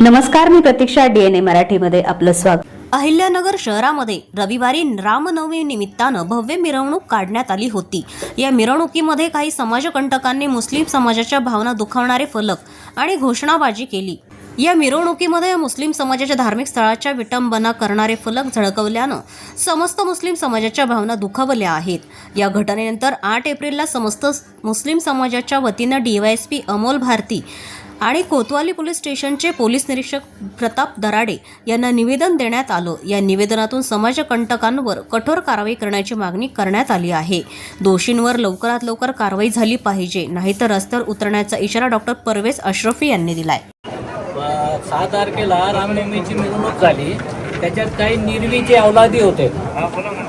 नमस्कार मी प्रतीक्षा डीएनए मराठीमध्ये आपलं स्वागत. अहिल्यानगर शहरामध्ये रविवारी रामनवमी निमित्तानं भव्य मिरवणूक काढण्यात आली होती. या मिरवणुकीमध्ये काही समाजकंटकांनी मुस्लिम समाजाच्या भावना दुखावणारे फलक आणि घोषणाबाजी केली. या मिरवणुकीमध्ये मुस्लिम समाजाच्या धार्मिक स्थळाच्या विटंबना करणारे फलक झळकवल्यानं समस्त मुस्लिम समाजाच्या भावना दुखावल्या आहेत. या घटनेनंतर आठ एप्रिलला समस्त मुस्लिम समाजाच्या वतीनं डीवायएसपी अमोल भारती आणि कोतवाली पोलीस स्टेशनचे पोलीस निरीक्षक प्रताप दराडे यांना निवेदन देण्यात आलं. या निवेदनातून समाजकंटकांवर कठोर कारवाई करण्याची मागणी करण्यात आली आहे. दोषींवर लवकरात लवकर कारवाई झाली पाहिजे नाहीतर रस्त्यावर उतरण्याचा इशारा डॉक्टर परवेज अश्रफी यांनी दिलाय. सहा तारखेला रामनवमीची मिरवणूक झाली. त्याच्यात काही निर्वीचे अवलादी होते.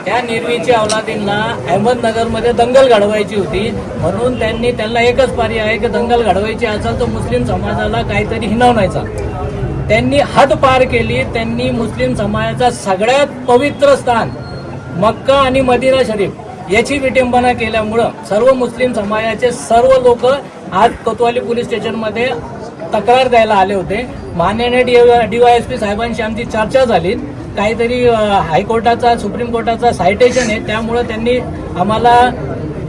त्या निर्वीचे अवलादींना अहमदनगरमध्ये दंगल घडवायची होती. म्हणून त्यांनी त्यांना एकच पर्याय आहे की दंगल घडवायची असेल तर मुस्लिम समाजाला काहीतरी हिनवण्याचा त्यांनी हद पार केली. त्यांनी मुस्लिम समाजाचा सगळ्यात पवित्र स्थान मक्का आणि मदिना शरीफ याची विटंबना केल्यामुळं सर्व मुस्लिम समाजाचे सर्व लोक आज कोतवाली पोलीस स्टेशनमध्ये तक्रार द्यायला आले होते. माननीय डीवायएसपी साहेबांशी आमची चर्चा झाली. काहीतरी हायकोर्टाचा सुप्रीम कोर्टाचा सायटेशन आहे. त्यामुळं त्यांनी आम्हाला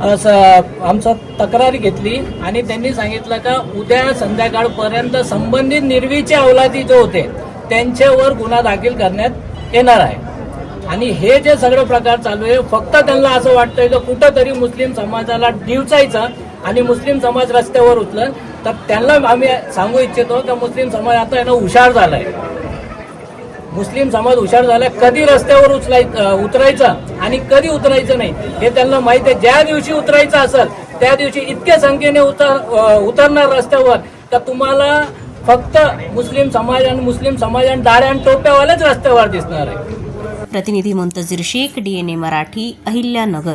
आमचा तक्रार घेतली आणि त्यांनी सांगितलं का उद्या संध्याकाळपर्यंत संबंधित निर्वीचे अवलादी जो होते त्यांच्यावर गुन्हा दाखल करण्यात येणार आहे. आणि हे जे सगळं प्रकार चालू आहे फक्त त्यांना असं वाटतंय की कुठंतरी मुस्लिम समाजाला डिवचायचं आणि मुस्लिम समाज रस्त्यावर उचलन तर त्यांना आम्ही सांगू इच्छितो की मुस्लिम समाज आता आहे ना हुशार झालाय. मुस्लिम समाज हुशार झालाय. कधी रस्त्यावर उचलाय उतरायचं आणि कधी उतरायचं नाही हे त्यांना माहिती आहे. ज्या दिवशी उतरायचं असेल त्या दिवशी इतक्या संख्येने उतर उतरणार रस्त्यावर तर तुम्हाला फक्त मुस्लिम समाज आणि मुस्लिम समाज आणि दाड्या आणि टोप्यावालेच रस्त्यावर दिसणार आहे. प्रतिनिधी मुंतजीर शेख डीएनए मराठी अहिल्यानगर.